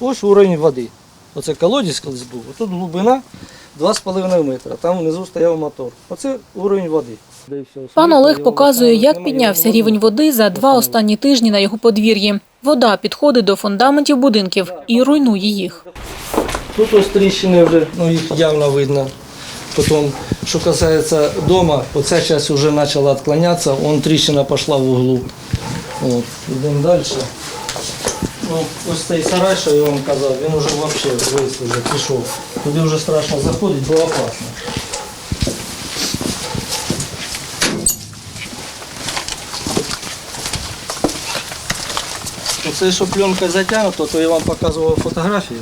Ось уровень води. Оце колодязь колись був. Тут глибина 2,5 метра. Там внизу стояв мотор. Оце уровень води. Пан Олег показує, як піднявся рівень води за два останні тижні на його подвір'ї. Вода підходить до фундаментів будинків і руйнує їх. Тут ось тріщини вже, ну їх явно видно. Потім, що касається дома, оця частина вже почала відклонятися, вон тріщина пішла в углу. От, йдемо далі. Ну, ось цей сарай, що я вам казав, він вже взагалі весь пішов. Туди вже страшно заходити, бо опасно. Оце, що пленка затягнута, то я вам показував фотографії.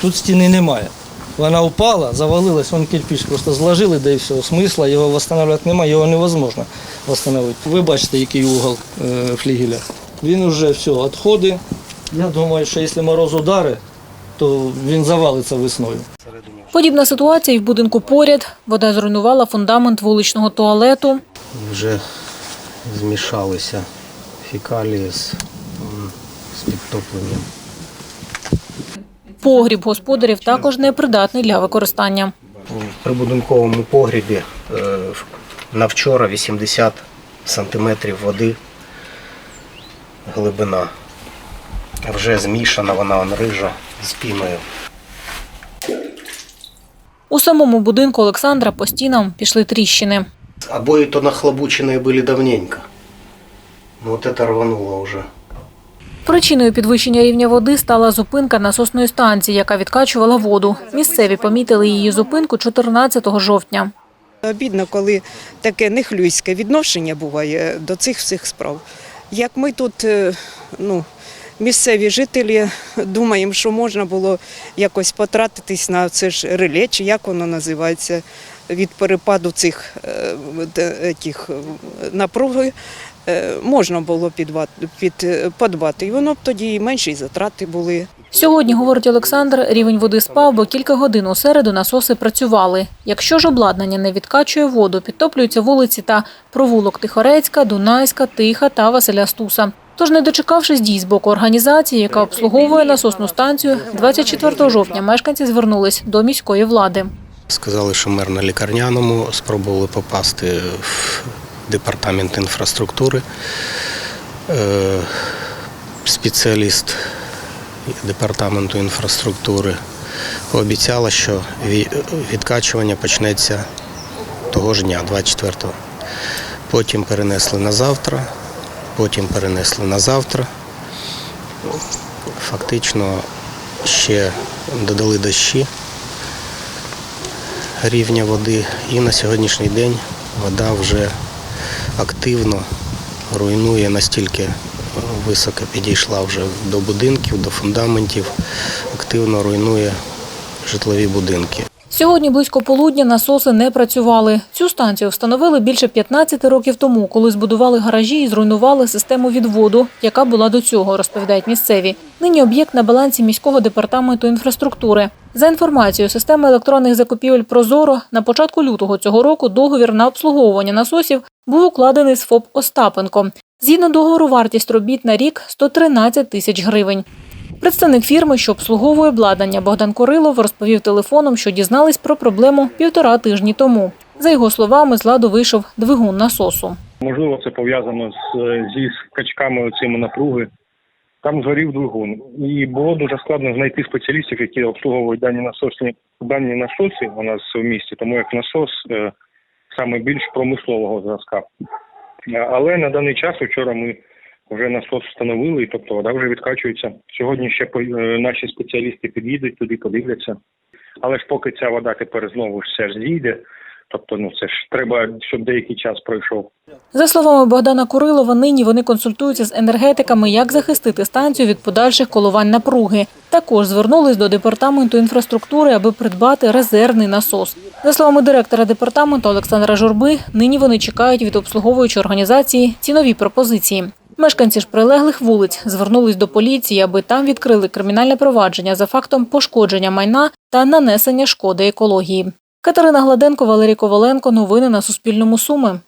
Тут стіни немає. Вона впала, завалилась, вон кирпич просто зложили, да і все. Смисла його встановлювати немає, його невозможно встановити. Ви бачите, який угол е, флігеля. Він вже все, відходи. Я думаю, що якщо мороз удари, то він завалиться весною. Подібна ситуація і в будинку поряд. Вода зруйнувала фундамент вуличного туалету. вже змішалися фекалії з, з підтопленням. Погріб господарів також непридатний для використання. В прибудинковому погрібі е, на вчора 80 сантиметрів води глибина. Вже змішана вона он рижа з піною. У самому будинку Олександра по стінам пішли тріщини. Обои то нахлобученные были давненько. Ну вот это рвануло уже. Причиною підвищення рівня води стала зупинка насосної станції, яка відкачувала воду. Місцеві помітили її зупинку 14 жовтня. Обідно, коли таке нехлюйське відношення буває до цих всіх справ. Як ми тут, е, ну, місцеві жителі, думаємо, що можна було якось потратитись на це ж реле, чи як воно називається, від перепаду цих е, тих, е, напруги, е, можна було е, подбати. І воно б тоді і менші затрати були. Сьогодні, говорить Олександр, рівень води спав, бо кілька годин у середу насоси працювали. Якщо ж обладнання не відкачує воду, підтоплюються вулиці та провулок Тихорецька, Дунайська, Тиха та Василя Стуса. Тож, не дочекавшись дій з боку організації, яка обслуговує насосну станцію, 24 жовтня мешканці звернулись до міської влади. Сказали, що мер на лікарняному, спробували попасти в департамент інфраструктури. Е, Спеціаліст департаменту інфраструктури пообіцяла, що відкачування почнеться того ж дня, 24-го. Потім перенесли на завтра, потім перенесли на завтра. Фактично ще додали дощі рівня води. І на сьогоднішній день вода вже активно руйнує настільки високо підійшла вже до будинків, до фундаментів, активно руйнує житлові будинки. Сьогодні близько полудня насоси не працювали. Цю станцію встановили більше 15 років тому, коли збудували гаражі і зруйнували систему відводу, яка була до цього, розповідають місцеві. Нині об'єкт на балансі міського департаменту інфраструктури. За інформацією системи електронних закупівель Прозоро на початку лютого цього року договір на обслуговування насосів був укладений з ФОП Остапенко. Згідно договору, вартість робіт на рік 113 тисяч гривень. Представник фірми, що обслуговує обладнання Богдан Корилов, розповів телефоном, що дізнались про проблему півтора тижні тому. За його словами, з ладу вийшов двигун насосу. Можливо, це пов'язано з зі скачками цими напруги. Там згорів двигун, і було дуже складно знайти спеціалістів, які обслуговують дані насосні дані насоси у нас в місті, тому як насос е, саме більш промислового зразка. Е, Але на даний час вчора ми вже насос встановили, тобто вода вже відкачується. Сьогодні ще е, наші спеціалісти під'їдуть туди, подивляться. Але ж поки ця вода тепер знову ж все ж зійде, тобто ну це ж треба, щоб деякий час пройшов. За словами Богдана Курилова, нині вони консультуються з енергетиками, як захистити станцію від подальших коливань напруги. Також звернулись до департаменту інфраструктури, аби придбати резервний насос. За словами директора департаменту Олександра Журби, нині вони чекають від обслуговуючої організації цінові пропозиції. Мешканці ж прилеглих вулиць звернулись до поліції, аби там відкрили кримінальне провадження за фактом пошкодження майна та нанесення шкоди екології. Катерина Гладенко, Валерій Коваленко. Новини на Суспільному. Суми.